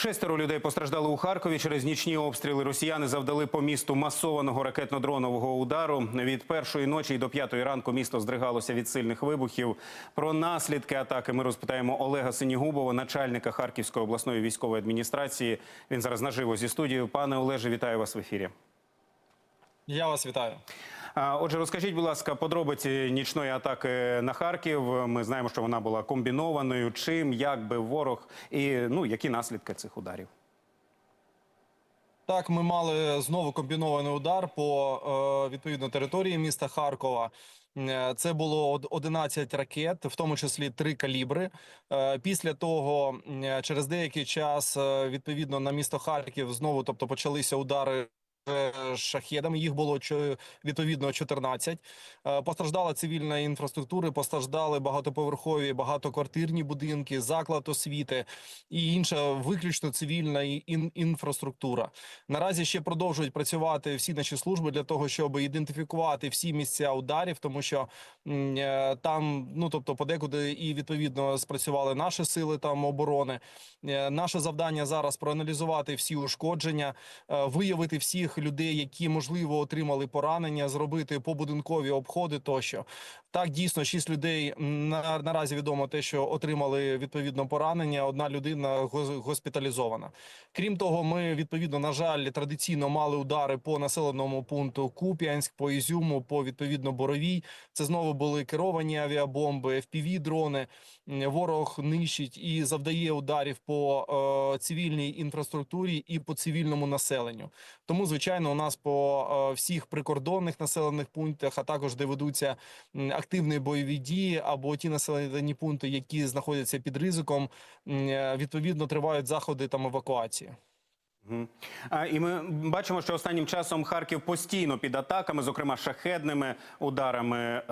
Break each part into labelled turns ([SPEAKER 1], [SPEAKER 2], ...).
[SPEAKER 1] Шестеро людей постраждали у Харкові. Через нічні обстріли росіяни завдали по місту масованого ракетно-дронового удару. Від першої ночі до п'ятої ранку місто здригалося від сильних вибухів. Про наслідки атаки ми розпитаємо Олега Синігубова, начальника Харківської обласної військової адміністрації. Він зараз наживо зі студією. Пане Олеже, вітаю вас в ефірі.
[SPEAKER 2] Я вас вітаю.
[SPEAKER 1] Отже, розкажіть, будь ласка, подробиці нічної атаки на Харків. Ми знаємо, що вона була комбінованою. Чим, як би ворог і ну які наслідки цих ударів?
[SPEAKER 2] Так, ми мали знову комбінований удар по е, відповідно території міста Харкова. Е, Це було од- 11 ракет, в тому числі три калібри. Е, Після того, через деякий час, відповідно на місто Харків знову, тобто почалися удари. Е, Шахедами їх було відповідно 14. Е, Постраждала цивільна інфраструктура, постраждали багатоповерхові, багатоквартирні будинки, заклад освіти і інша виключно цивільна ін- інфраструктура. Наразі ще продовжують працювати всі наші служби для того, щоб ідентифікувати всі місця ударів, тому що е, там, ну тобто, подекуди і відповідно спрацювали наші сили там оборони. Наше завдання зараз проаналізувати всі ушкодження, виявити всіх людей, які можливо отримали поранення, зробити побудинкові обходи тощо. Так, дійсно, шість людей на, наразі відомо те, що отримали відповідно поранення. Одна людина гос- госпіталізована. Крім того, ми відповідно на жаль традиційно мали удари по населеному пункту Куп'янськ, по Ізюму, по відповідно Боровій. Це знову були керовані авіабомби, fpv дрони. Ворог нищить і завдає ударів по е, цивільній інфраструктурі і по цивільному населенню. Тому, звичайно, у нас по е, всіх прикордонних населених пунктах, а також де ведуться активні бойові дії або ті населені пункти, які знаходяться під ризиком, е, відповідно тривають заходи там евакуації.
[SPEAKER 1] І ми бачимо, що останнім часом Харків постійно під атаками, зокрема шахедними ударами.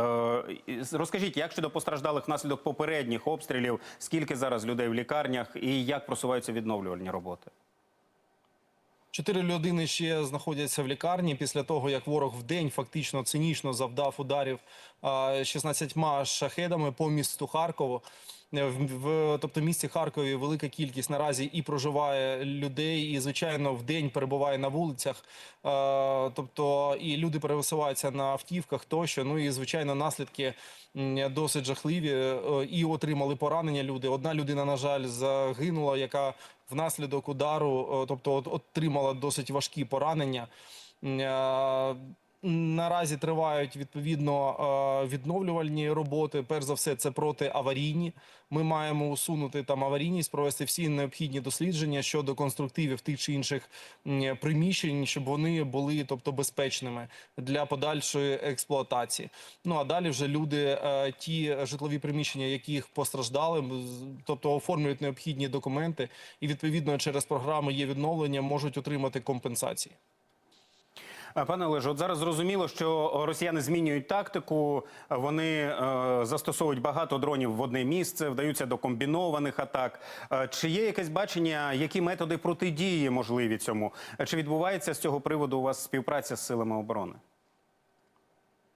[SPEAKER 1] Е, Розкажіть, як щодо постраждалих внаслідок попередніх обстрілів, скільки зараз людей в лікарнях і як просуваються відновлювальні роботи?
[SPEAKER 2] Чотири людини ще знаходяться в лікарні після того, як ворог в день фактично цинічно завдав ударів а, 16 шахедами по місту Харкову. Е, В, тобто місті Харкові велика кількість наразі і проживає людей, і звичайно в день перебуває на вулицях. Е, тобто і люди пересуваються на автівках тощо. Ну і звичайно, наслідки досить жахливі. е, І отримали поранення. Люди. Одна людина, на жаль, загинула, яка внаслідок удару, тобто от- отримала досить важкі поранення. Наразі тривають відповідно е, відновлювальні роботи. Перш за все, це протиаварійні. Ми маємо усунути там аварійність, провести всі необхідні дослідження щодо конструктивів тих чи інших приміщень, щоб вони були, тобто, безпечними для подальшої експлуатації. Ну а далі вже люди, е, ті житлові приміщення, яких постраждали, тобто оформлюють необхідні документи, і відповідно через програму є відновлення, можуть отримати компенсації.
[SPEAKER 1] А, Пане Олеже, от зараз зрозуміло, що росіяни змінюють тактику. Вони е, застосовують багато дронів в одне місце, вдаються до комбінованих атак. Е, чи є якесь бачення, які методи протидії можливі цьому? Е, Чи відбувається з цього приводу у вас співпраця з силами оборони?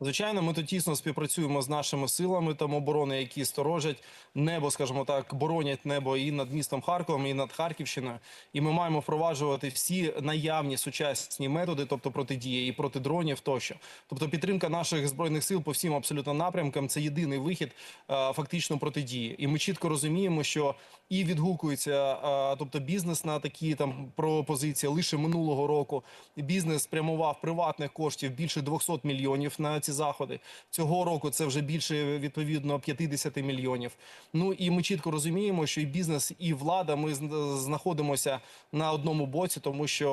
[SPEAKER 2] Звичайно, ми тут тісно співпрацюємо з нашими силами там оборони, які сторожать небо, скажімо так, боронять небо і над містом Харковом, і над Харківщиною. І ми маємо впроваджувати всі наявні сучасні методи, тобто протидії і проти дронів тощо. Тобто підтримка наших збройних сил по всім абсолютно напрямкам це єдиний вихід е, фактично протидії. І ми чітко розуміємо, що і відгукується, е, тобто бізнес на такі там пропозиції лише минулого року. Бізнес спрямував приватних коштів більше 200 мільйонів на ці заходи. Цього року це вже більше відповідно 50 мільйонів. Ну і ми чітко розуміємо, що і бізнес, і влада ми зн- знаходимося на одному боці, тому що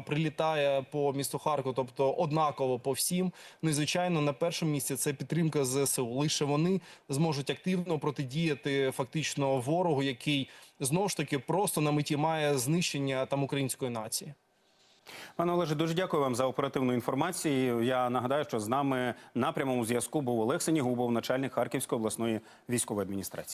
[SPEAKER 2] е, прилітає по місту Харкову, тобто однаково по всім. Ну і звичайно, на першому місці це підтримка ЗСУ. Лише вони зможуть активно протидіяти фактично ворогу, який знову ж таки просто на меті має знищення там української нації.
[SPEAKER 1] Пане Олеже, дуже дякую вам за оперативну інформацію. Я нагадаю, що з нами на прямому зв'язку був Олег Сенігубов, начальник Харківської обласної військової адміністрації.